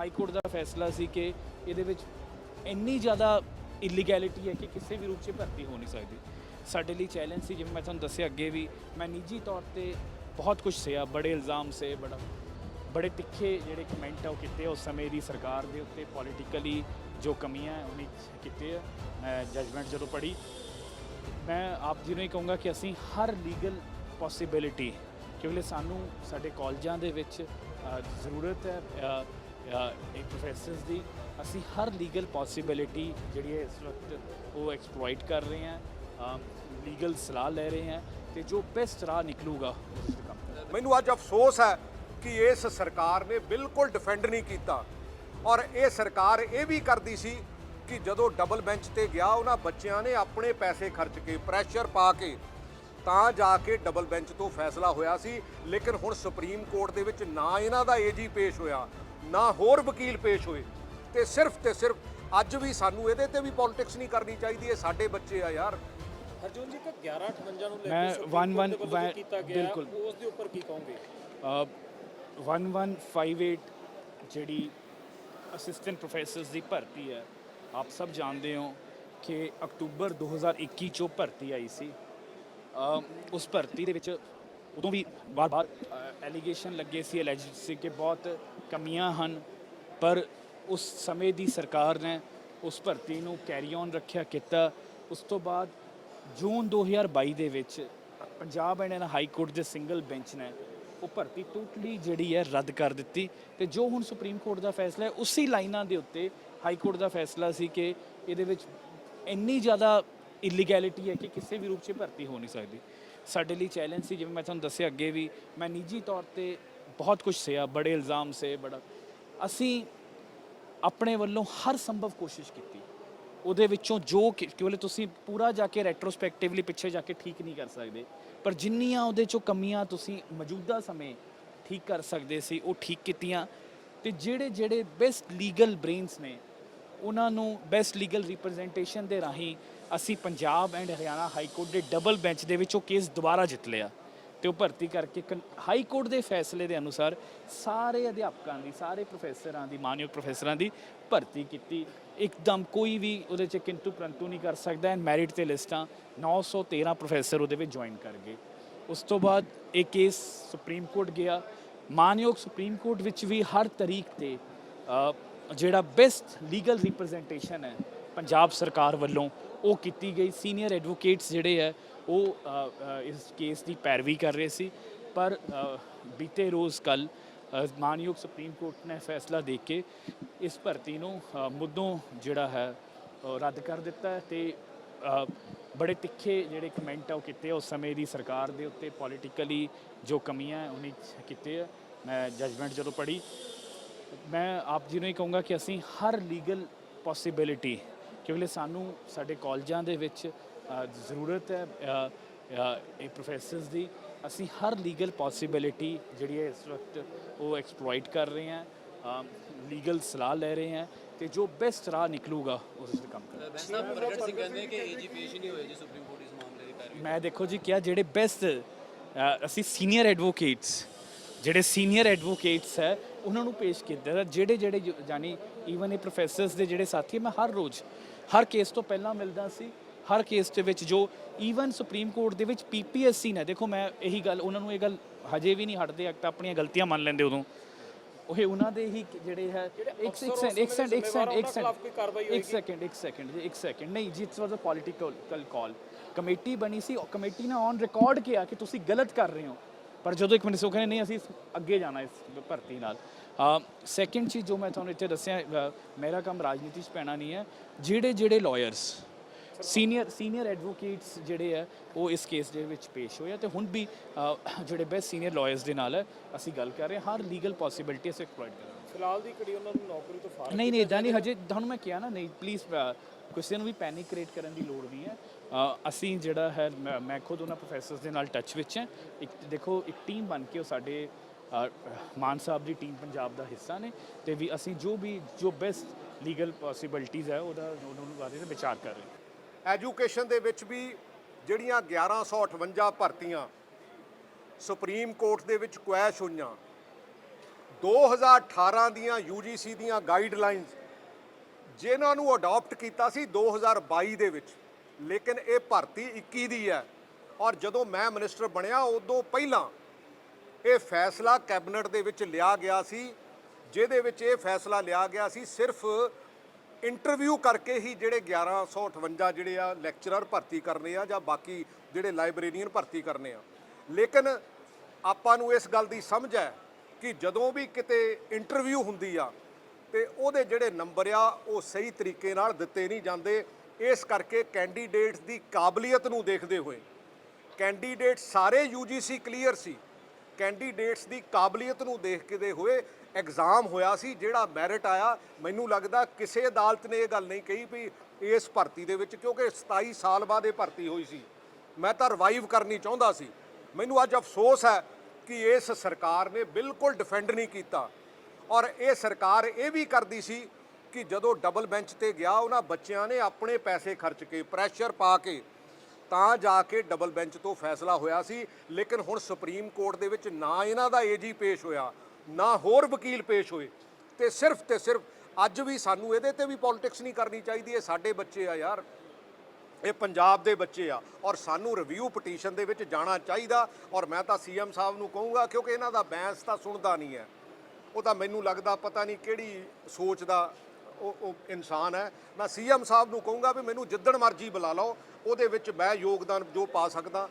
High court ਦਾ ਫੈਸਲਾ ਸੀ ਕਿ ਇਹਦੇ ਵਿੱਚ ਇੰਨੀ ਜ਼ਿਆਦਾ ਇਲੀਗੈਲਿਟੀ ਹੈ ਕਿ ਕਿਸੇ ਵੀ ਰੂਪ 'ਚ ਭਰਤੀ ਹੋ ਨਹੀਂ ਸਕਦੀ। ਸਾਡੇ ਲਈ ਚੈਲੰਜ ਸੀ, ਜਿਵੇਂ ਮੈਂ ਤੁਹਾਨੂੰ ਦੱਸਿਆ ਅੱਗੇ ਵੀ, ਮੈਂ ਨਿੱਜੀ ਤੌਰ ਤੇ ਬਹੁਤ ਕੁਝ ਸਿਆ, ਬੜੇ ਇਲਜ਼ਾਮ ਸੇ, ਬੜਾ, ਬੜੇ ਤਿੱਖੇ ਜਿਹੜੇ ਕਮੈਂਟ ਆ ਉਹ ਕੀਤੇ ਉਸ ਸਮੇਂ ਦੀ ਸਰਕਾਰ ਦੇ ਉੱਤੇ ਪੋਲੀਟੀਕਲੀ ਜੋ ਕਮੀਆਂ ਹੈ ਉਹਨੇ ਕੀਤੇ ਆ। ਮੈਂ ਜਜਮੈਂਟ ਜਦੋਂ ਪੜ੍ਹੀ, ਮੈਂ ਆਪ ਜੀ ਨੂੰ ਹੀ ਕਹੂੰਗਾ ਕਿ ਅਸੀਂ ਹਰ ਲੀਗਲ ਪੋਸਿਬਿਲਿਟੀ ਕਿਉਂਕਿ ਸਾਨੂੰ ਸਾਡੇ ਕਾਲਜਾਂ ਦੇ ਵਿੱਚ ਜ਼ਰੂਰਤ ਹੈ ਇੱਕ ਪ੍ਰੋਫੈਸਰਸ ਦੀ, ਅਸੀਂ ਹਰ ਲੀਗਲ ਪੋਸਿਬਿਲਿਟੀ ਜਿਹੜੀ ਹੈ ਇਸ ਵਕਤ ਉਹ ਐਕਸਪਲੋਇਟ ਕਰ ਰਹੇ ਹਾਂ ਲੀਗਲ ਸਲਾਹ ਲੈ ਰਹੇ ਹਾਂ ਤੇ ਜੋ ਬੈਸਟ ਰਾਹ ਨਿਕਲੂਗਾ ਮੈਨੂੰ ਅੱਜ ਅਫਸੋਸ ਹੈ ਕਿ ਇਸ ਸਰਕਾਰ ਨੇ ਬਿਲਕੁਲ ਡਿਫੈਂਡ ਨਹੀਂ ਕੀਤਾ ਔਰ ਇਹ ਸਰਕਾਰ ਇਹ ਵੀ ਕਰਦੀ ਸੀ ਕਿ ਜਦੋਂ ਡਬਲ ਬੈਂਚ ਤੇ ਗਿਆ, ਉਹਨਾਂ ਬੱਚਿਆਂ ਨੇ ਆਪਣੇ ਪੈਸੇ ਖਰਚ ਕੇ ਪ੍ਰੈਸ਼ਰ ਪਾ ਕੇ ਤਾਂ ਜਾ ਕੇ ਡਬਲ ਬੈਂਚ ਤੋਂ ਫੈਸਲਾ ਹੋਇਆ ਸੀ। ਲੇਕਿਨ ਹੁਣ ਸੁਪਰੀਮ ਕੋਰਟ ਦੇ ਵਿੱਚ ਨਾ ਇਹਨਾਂ ਦਾ ਏਜੀ ਪੇਸ਼ ਹੋਇਆ। ਨਾ ਹੋਰ ਵਕੀਲ ਪੇਸ਼ ਹੋਏ। ਤੇ ਸਿਰਫ ਤੇ ਸਿਰਫ ਅੱਜ ਵੀ ਸਾਨੂੰ ਇਹਦੇ ਤੇ ਵੀ ਪੋਲਿਟਿਕਸ ਨਹੀਂ ਕਰਨੀ ਚਾਹੀਦੀ ਇਹ ਸਾਡੇ ਬੱਚੇ ਆ ਯਾਰ। ਹਰਜੋਨ ਜੀ ਕਿ 1158 ਨੂੰ ਲੈ ਕੇ ਸੁਪਰੀਮ one- ਕੋਰਟ ਦੇ ਵੱਲੋਂ one- ਜੋ ਕੀਤਾ ਗਿਆ ਬਿਲਕੁਲ। ਉਸ ਦੇ ਉੱਪਰ ਕੀ ਕਹੋਗੇ? ਅ, 1158 ਜਿਹੜੀ ਅਸਿਸਟੈਂਟ ਪ੍ਰੋਫੈਸਰਸ ਦੀ ਭਰਤੀ ਹੈ ਆਪ ਸਭ ਜਾਣਦੇ ਹੋ ਕਿ ਅਕਤੂਬਰ 2021 ਚੋਂ ਭਰਤੀ ਆਈ ਸੀ। ਉਸ ਭਰਤੀ ਦੇ ਵਿੱਚ ਉਦੋਂ ਵੀ ਬਾਰ-ਬਾਰ ਐਲੀਗੇਸ਼ਨ ਲੱਗੇ ਸੀ ਅਲੈਜ ਸੀ ਕਿ ਬਹੁਤ ਕਮੀਆਂ ਹਨ, ਪਰ ਉਸ ਸਮੇਂ ਦੀ ਸਰਕਾਰ ਨੇ ਉਸ ਭਰਤੀ ਨੂੰ ਕੈਰੀ ਔਨ ਰੱਖਿਆ ਕੀਤਾ। ਉਸ ਤੋਂ ਬਾਅਦ ਜੂਨ 2022 ਦੇ ਵਿੱਚ ਪੰਜਾਬ ਐਂਡ ਹਾਈ ਕੋਰਟ ਦੇ ਸਿੰਗਲ ਬੈਂਚ ਨੇ ਉਹ ਭਰਤੀ ਟੋਟਲੀ ਜਿਹੜੀ ਹੈ ਰੱਦ ਕਰ ਦਿੱਤੀ ਤੇ ਜੋ ਹੁਣ ਸੁਪਰੀਮ ਕੋਰਟ ਦਾ ਫੈਸਲਾ ਹੈ, ਉਸੇ ਲਾਈਨਾਂ ਦੇ ਉੱਤੇ ਹਾਈ ਕੋਰਟ ਦਾ ਫੈਸਲਾ ਸੀ ਕਿ ਇਹਦੇ ਵਿੱਚ ਇੰਨੀ ਜ਼ਿਆਦਾ ਇਲੀਗੈਲਿਟੀ ਹੈ ਕਿ ਕਿਸੇ ਵੀ ਰੂਪ 'ਚ ਭਰਤੀ ਹੋ ਨਹੀਂ ਸਕਦੀ। ਸਾਡੇ ਲਈ ਚੈਲੰਜ ਸੀ, ਜਿਵੇਂ ਮੈਂ ਤੁਹਾਨੂੰ ਦੱਸਿਆ ਅੱਗੇ ਵੀ, ਮੈਂ ਨਿੱਜੀ ਤੌਰ ਤੇ ਬਹੁਤ ਕੁਝ ਸਿਆ, ਬੜੇ ਇਲਜ਼ਾਮ ਸੇ ਬੜਾ। ਅਸੀਂ ਆਪਣੇ ਵੱਲੋਂ ਹਰ ਸੰਭਵ ਕੋਸ਼ਿਸ਼ ਕੀਤੀ। ਉਹਦੇ ਵਿੱਚੋਂ ਜੋ ਕਿ- ਕੇਵਲ ਤੁਸੀਂ ਪੂਰਾ ਜਾ ਕੇ ਰੈਟਰੋਸਪੈਕਟਿਵਲੀ ਪਿੱਛੇ ਜਾ ਕੇ ਠੀਕ ਨਹੀਂ ਕਰ ਸਕਦੇ। ਪਰ ਜਿੰਨੀਆਂ ਉਹਦੇ ਚੋਂ ਕਮੀਆਂ ਤੁਸੀਂ ਮੌਜੂਦਾ ਸਮੇਂ ਠੀਕ ਕਰ ਸਕਦੇ ਸੀ, ਉਹ ਠੀਕ ਕੀਤੀਆਂ। ਤੇ ਜਿਹੜੇ ਜਿਹੜੇ ਬੈਸਟ ਲੀਗਲ ਬ੍ਰੇਨਸ ਨੇ, ਉਹਨਾਂ ਨੂੰ ਬੈਸਟ ਲੀਗਲ ਰਿਪਰੈਜ਼ੈਂਟੇਸ਼ਨ ਦੇ ਰਾਹੀਂ ਅਸੀਂ Punjab and Haryana high court ਦੇ ਡਬਲ ਬੈਂਚ ਦੇ ਵਿੱਚ ਉਹ ਕੇਸ ਦੁਬਾਰਾ ਜਿੱਤ ਲਿਆ ਤੇ ਉਹ ਭਰਤੀ ਕਰਕੇ ਕਨ- ਹਾਈ ਕੋਰਟ ਦੇ ਫੈਸਲੇ ਦੇ ਅਨੁਸਾਰ ਸਾਰੇ ਅਧਿਆਪਕਾਂ ਦੀ, ਸਾਰੇ ਪ੍ਰੋਫੈਸਰਾਂ ਦੀ, ਮਾਨਯੋਗ ਪ੍ਰੋਫੈਸਰਾਂ ਦੀ ਭਰਤੀ ਕੀਤੀ। ਇੱਕਦਮ ਕੋਈ ਵੀ ਉਹਦੇ ਚ ਕਿੰਤੂ ਪ੍ਰੰਤੂ ਨਹੀਂ ਕਰ ਸਕਦਾ ਐਂਡ ਮੈਰਿਟ ਤੇ ਲਿਸਟਾਂ 913 ਪ੍ਰੋਫੈਸਰ ਉਹਦੇ ਵਿੱਚ ਜੁਆਇਨ ਕਰ ਗਏ। ਉਸ ਤੋਂ ਬਾਅਦ ਇਹ ਕੇਸ ਸੁਪਰੀਮ ਕੋਰਟ ਗਿਆ। ਮਾਨਯੋਗ ਸੁਪਰੀਮ ਕੋਰਟ ਵਿੱਚ ਵੀ ਹਰ ਤਰੀਕ ਤੇ ਜਿਹੜਾ ਬੈਸਟ ਲੀਗਲ ਰਿਪਰੈਜ਼ੈਂਟੇਸ਼ਨ ਹੈ ਪੰਜਾਬ ਸਰਕਾਰ ਵੱਲੋਂ ਉਹ ਕੀਤੀ ਗਈ। ਸੀਨੀਅਰ ਐਡਵੋਕੇਟਸ ਜਿਹੜੇ ਹੈ ਉਹ ਇਸ ਕੇਸ ਦੀ ਪੈਰਵੀ ਕਰ ਰਹੇ ਸੀ। ਪਰ ਬੀਤੇ ਰੋਜ਼ ਕੱਲ ਮਾਨਯੋਗ ਸੁਪਰੀਮ ਕੋਰਟ ਨੇ ਫੈਸਲਾ ਦੇ ਕੇ ਇਸ ਭਰਤੀ ਨੂੰ ਮੁੱਦੋਂ ਜਿਹੜਾ ਹੈ ਰੱਦ ਕਰ ਦਿੱਤਾ ਹੈ ਤੇ ਬੜੇ ਤਿੱਖੇ ਜਿਹੜੇ ਕਮੈਂਟ ਆ ਉਹ ਕੀਤੇ ਉਸ ਸਮੇਂ ਦੀ ਸਰਕਾਰ ਦੇ ਉੱਤੇ ਪੋਲੀਟੀਕਲੀ ਜੋ ਕਮੀਆਂ ਉਹਨੇ ਕੀਤੇ ਆ। ਮੈਂ ਜਜਮੈਂਟ ਜਦੋਂ ਪੜ੍ਹੀ, ਮੈਂ ਆਪ ਜੀ ਨੂੰ ਹੀ ਕਹੂੰਗਾ ਕਿ ਅਸੀਂ ਹਰ ਲੀਗਲ ਪੋਸਿਬਿਲਿਟੀ ਕਿਉਂਕਿ ਸਾਨੂੰ ਸਾਡੇ ਕਾਲਜਾਂ ਦੇ ਵਿੱਚ ਜ਼ਰੂਰਤ ਹੈ ਇਹ ਪ੍ਰੋਫੈਸਰਸ ਦੀ। ਅਸੀਂ ਹਰ ਲੀਗਲ ਪੋਸਿਬਿਲਿਟੀ ਜਿਹੜੀ ਹੈ ਇਸ ਵਕਤ ਉਹ ਐਕਸਪਲੋਇਟ ਕਰ ਰਹੇ ਹਾਂ ਲੀਗਲ ਸਲਾਹ ਲੈ ਰਹੇ ਹਾਂ ਤੇ ਜੋ ਬੈਸਟ ਰਾਹ ਨਿਕਲੂਗਾ ਉਸ ਤੇ ਕੰਮ ਕਰਾਂਗੇ। ਸਾਹਿਬ ਪ੍ਰਗਟ ਸਿੰਘ ਕਹਿੰਦੇ ਕਿ ਏਜੀ ਪੇਸ਼ ਨਹੀਂ ਹੋਏ ਜੀ ਸੁਪਰੀਮ ਕੋਰਟ ਇਸ ਮਾਮਲੇ ਦੀ ਪੈਰਵੀ ਮੈਂ ਦੇਖੋ ਜੀ ਕਿਹਾ ਜਿਹੜੇ ਬੈਸਟ ਅਸੀਂ ਸੀਨੀਅਰ ਐਡਵੋਕੇਟਸ ਜਿਹੜੇ ਸੀਨੀਅਰ ਐਡਵੋਕੇਟਸ ਹੈ ਉਹਨਾਂ ਨੂੰ ਪੇਸ਼ ਕੀਤਾ ਹੈ। ਜਿਹੜੇ ਜਿਹੜੇ ਜਾਨੀ ਈਵਨ ਇਹ ਪ੍ਰੋਫੈਸਰਸ ਦੇ ਜਿਹੜੇ ਸਾਥੀ ਮੈਂ ਹਰ ਰੋਜ਼ ਹਰ ਕੇਸ ਤੋਂ ਪਹਿਲਾਂ ਮਿਲਦਾ ਸੀ। ਹਰ ਕੇਸ ਦੇ ਵਿੱਚ ਜੋ ਈਵਨ ਸੁਪਰੀਮ ਕੋਰਟ ਦੇ ਵਿੱਚ ਪੀਪੀਐਸਸੀ ਨੇ ਦੇਖੋ ਮੈਂ ਇਹੀ ਗੱਲ ਉਹਨਾਂ ਨੂੰ ਇਹ ਗੱਲ ਹਜੇ ਵੀ ਨਹੀਂ ਹਟਦੇ ਇੱਕ ਤਾਂ ਆਪਣੀਆਂ ਗਲਤੀਆਂ ਮੰਨ ਲੈਂਦੇ ਉਦੋਂ। ਉਹ ਉਹਨਾਂ ਦੇ ਹੀ ਜਿਹੜੇ ਹੈ ਇੱਕ ਸੈਕਿੰਡ ਇੱਕ ਸੈਕਿੰਡ ਇੱਕ ਸੈਕਿੰਡ ਇੱਕ ਸੈਕਿੰਡ ਇੱਕ ਸੈਕਿੰਡ ਇੱਕ ਸੈਕਿੰਡ ਜੀ ਇੱਕ ਸੈਕਿੰਡ ਨਹੀਂ ਜੀ it's was a political call committee ਬਣੀ ਸੀ ਕਮੇਟੀ ਨੇ ਔਨ ਰਿਕਾਰਡ ਕਿਹਾ ਕਿ ਤੁਸੀਂ ਗਲਤ ਕਰ ਰਹੇ ਹੋ। ਪਰ ਜਦੋਂ ਇੱਕ ਮਿੰਟ ਸੋ ਕਹਿੰਦੇ ਨਹੀਂ ਅਸੀਂ ਅੱਗੇ ਜਾਣਾ ਇਸ ਭਰਤੀ ਨਾਲ। ਸੈਕਿੰਡ ਚੀਜ਼ ਜੋ ਮੈਂ ਤੁਹਾਨੂੰ ਇੱਥੇ ਦੱਸਿਆ ਮੇਰਾ ਕੰਮ ਰਾਜਨੀਤੀ 'ਚ ਪੈਣਾ ਨਹੀਂ ਹੈ। ਜਿਹੜੇ ਜਿਹੜੇ ਲਾਇਰਸ ਸੀਨੀਅਰ ਸੀਨੀਅਰ ਐਡਵੋਕੇਟਸ ਜਿਹੜੇ ਆ ਉਹ ਇਸ ਕੇਸ ਦੇ ਵਿੱਚ ਪੇਸ਼ ਹੋਏ ਆ ਤੇ ਹੁਣ ਵੀ ਜਿਹੜੇ ਬੈਸਟ ਸੀਨੀਅਰ ਲਾਇਰਸ ਦੇ ਨਾਲ ਅਸੀਂ ਗੱਲ ਕਰ ਰਹੇ ਹਾਂ। ਹਰ ਲੀਗਲ ਪੋਸਿਬਿਲਿਟੀ ਅਸੀਂ ਐਕਸਪਲੋਇਟ ਕਰ ਰਹੇ ਹਾਂ। ਫਿਲਹਾਲ ਦੀ ਘੜੀ ਉਹਨਾਂ ਨੂੰ ਨੌਕਰੀ ਤੋਂ ਫਾਰਗ ਨਹੀਂ ਨਹੀਂ ਇਦਾਂ ਨਹੀਂ ਹਜੇ ਤੁਹਾਨੂੰ ਮੈਂ ਕਿਹਾ ਨਾ ਨਹੀਂ ਪਲੀਜ਼ ਕਿਸੇ ਨੂੰ ਵੀ ਪੈਨਿਕ ਕ੍ਰੀਏਟ ਕਰਨ ਦੀ ਲੋੜ ਨਹੀਂ ਹੈ। ਅਸੀਂ ਜਿਹੜਾ ਹੈ, ਮੈਂ- ਮੈਂ ਖੁਦ ਉਹਨਾਂ ਪ੍ਰੋਫੈਸਰਸ ਦੇ ਨਾਲ ਟੱਚ ਵਿੱਚ ਹਾਂ। ਇੱਕ, ਦੇਖੋ, ਇੱਕ ਟੀਮ ਬਣ ਕੇ ਉਹ ਸਾਡੇ ਮਾਨ ਸਾਹਿਬ ਦੀ ਟੀਮ ਪੰਜਾਬ ਦਾ ਹਿੱਸਾ ਨੇ ਤੇ ਵੀ ਅਸੀਂ ਜੋ ਵੀ, ਜੋ ਬੈਸਟ ਲੀਗਲ ਪੋਸਿਬਿਲਿਟੀਜ਼ ਹੈ, ਉਹਦਾ, ਉਹਨਾਂ ਨੂੰ ਬਾਰੇ ਵਿਚਾਰ ਕਰ ਰਹੇ ਹਾਂ। ਐਜੂਕੇਸ਼ਨ ਦੇ ਵਿੱਚ ਵੀ ਜਿਹੜੀਆਂ 1158 ਭਰਤੀਆਂ ਸੁਪਰੀਮ ਕੋਰਟ ਦੇ ਵਿੱਚ ਕੁਐਸ਼ ਹੋਈਆਂ 2018 ਦੀਆਂ UGC ਦੀਆਂ ਗਾਈਡਲਾਈਨਸ ਜਿਨ੍ਹਾਂ ਨੂੰ ਅਡਾਪਟ ਕੀਤਾ ਸੀ 2022 ਦੇ ਵਿੱਚ, ਲੇਕਿਨ ਇਹ ਭਰਤੀ 21 ਦੀ ਹੈ। ਔਰ ਜਦੋਂ ਮੈਂ ਮਿਨਿਸਟਰ ਬਣਿਆ, ਉਦੋਂ ਪਹਿਲਾਂ ਇਹ ਫੈਸਲਾ ਕੈਬਨਿਟ ਦੇ ਵਿੱਚ ਲਿਆ ਗਿਆ ਸੀ, ਜਿਹਦੇ ਵਿੱਚ ਇਹ ਫੈਸਲਾ ਲਿਆ ਗਿਆ ਸੀ ਸਿਰਫ ਇੰਟਰਵਿਊ ਕਰਕੇ ਹੀ ਜਿਹੜੇ 1158 ਜਿਹੜੇ ਆ ਲੈਕਚਰਰ ਭਰਤੀ ਕਰਨੇ ਆ ਜਾਂ ਬਾਕੀ ਜਿਹੜੇ ਲਾਇਬ੍ਰੇਰੀਅਨ ਭਰਤੀ ਕਰਨੇ ਆ। ਲੇਕਿਨ ਆਪਾਂ ਨੂੰ ਇਸ ਗੱਲ ਦੀ ਸਮਝ ਹੈ ਕਿ ਜਦੋਂ ਵੀ ਕਿਤੇ ਇੰਟਰਵਿਊ ਹੁੰਦੀ ਆ ਤੇ ਉਹਦੇ ਜਿਹੜੇ ਨੰਬਰ ਆ, ਉਹ ਸਹੀ ਤਰੀਕੇ ਨਾਲ ਦਿੱਤੇ ਨਹੀਂ ਜਾਂਦੇ। ਇਸ ਕਰਕੇ ਕੈਂਡੀਡੇਟਸ ਦੀ ਕਾਬਲੀਅਤ ਨੂੰ ਦੇਖਦੇ ਹੋਏ ਕੈਂਡੀਡੇਟ ਸਾਰੇ UGC ਕਲੀਅਰ ਸੀ। ਕੈਂਡੀਡੇਟਸ ਦੀ ਕਾਬਲੀਅਤ ਨੂੰ ਦੇਖਦੇ ਹੋਏ ਐਗਜ਼ਾਮ ਹੋਇਆ ਸੀ, ਜਿਹੜਾ ਮੈਰਿਟ ਆਇਆ। ਮੈਨੂੰ ਲੱਗਦਾ ਕਿਸੇ ਅਦਾਲਤ ਨੇ ਇਹ ਗੱਲ ਨਹੀਂ ਕਹੀ ਵੀ ਇਸ ਭਰਤੀ ਦੇ ਵਿੱਚ, ਕਿਉਂਕਿ 27 ਸਾਲ ਬਾਅਦ ਇਹ ਭਰਤੀ ਹੋਈ ਸੀ। ਮੈਂ ਤਾਂ ਰਿਵਾਈਵ ਕਰਨੀ ਚਾਹੁੰਦਾ ਸੀ। ਮੈਨੂੰ ਅੱਜ ਅਫਸੋਸ ਹੈ ਕਿ ਇਸ ਸਰਕਾਰ ਨੇ ਬਿਲਕੁਲ ਡਿਫੈਂਡ ਨਹੀਂ ਕੀਤਾ। ਔਰ ਇਹ ਸਰਕਾਰ ਇਹ ਵੀ ਕਰਦੀ ਸੀ ਕਿ ਜਦੋਂ ਡਬਲ ਬੈਂਚ ਤੇ ਗਿਆ, ਉਹਨਾਂ ਬੱਚਿਆਂ ਨੇ ਆਪਣੇ ਪੈਸੇ ਖਰਚ ਕੇ ਪ੍ਰੈਸ਼ਰ ਪਾ ਕੇ ਤਾਂ ਜਾ ਕੇ ਡਬਲ ਬੈਂਚ ਤੋਂ ਫੈਸਲਾ ਹੋਇਆ ਸੀ। ਲੇਕਿਨ ਹੁਣ ਸੁਪਰੀਮ ਕੋਰਟ ਦੇ ਵਿੱਚ ਨਾ ਇਹਨਾਂ ਦਾ ਏਜੀ ਪੇਸ਼ ਹੋਇਆ, ਨਾ ਹੋਰ ਵਕੀਲ ਪੇਸ਼ ਹੋਏ ਤੇ ਸਿਰਫ ਤੇ ਸਿਰਫ ਅੱਜ ਵੀ ਸਾਨੂੰ ਇਹਦੇ ਤੇ ਵੀ ਪੋਲਿਟਿਕਸ ਨਹੀਂ ਕਰਨੀ ਚਾਹੀਦੀ, ਇਹ ਸਾਡੇ ਬੱਚੇ ਆ ਯਾਰ। ਇਹ ਪੰਜਾਬ ਦੇ ਬੱਚੇ ਆ ਔਰ ਸਾਨੂੰ ਰਿਵਿਊ ਪਟੀਸ਼ਨ ਦੇ ਵਿੱਚ ਜਾਣਾ ਚਾਹੀਦਾ ਔਰ ਮੈਂ ਤਾਂ ਸੀਐਮ ਸਾਹਿਬ ਨੂੰ ਕਹੂੰਗਾ ਕਿਉਂਕਿ ਇਹਨਾਂ ਦਾ ਬੈਂਸ ਤਾਂ ਸੁਣਦਾ ਨਹੀਂ ਹੈ। ਉਹ ਤਾਂ ਮੈਨੂੰ ਲੱਗਦਾ ਪਤਾ ਨਹੀਂ ਕਿਹੜੀ ਸੋਚ ਦਾ ਉਹ ਉਹ ਇਨਸਾਨ ਹੈ। ਮੈਂ ਸੀਐਮ ਸਾਹਿਬ ਨੂੰ ਕਹੂੰਗਾ ਵੀ ਮੈਨੂੰ ਜਿੱਦਣ ਮਰਜ਼ੀ ਬੁਲਾ ਲਓ, ਉਹਦੇ ਵਿੱਚ ਮੈਂ ਯੋਗਦਾਨ ਜੋ ਪਾ ਸਕਦਾ।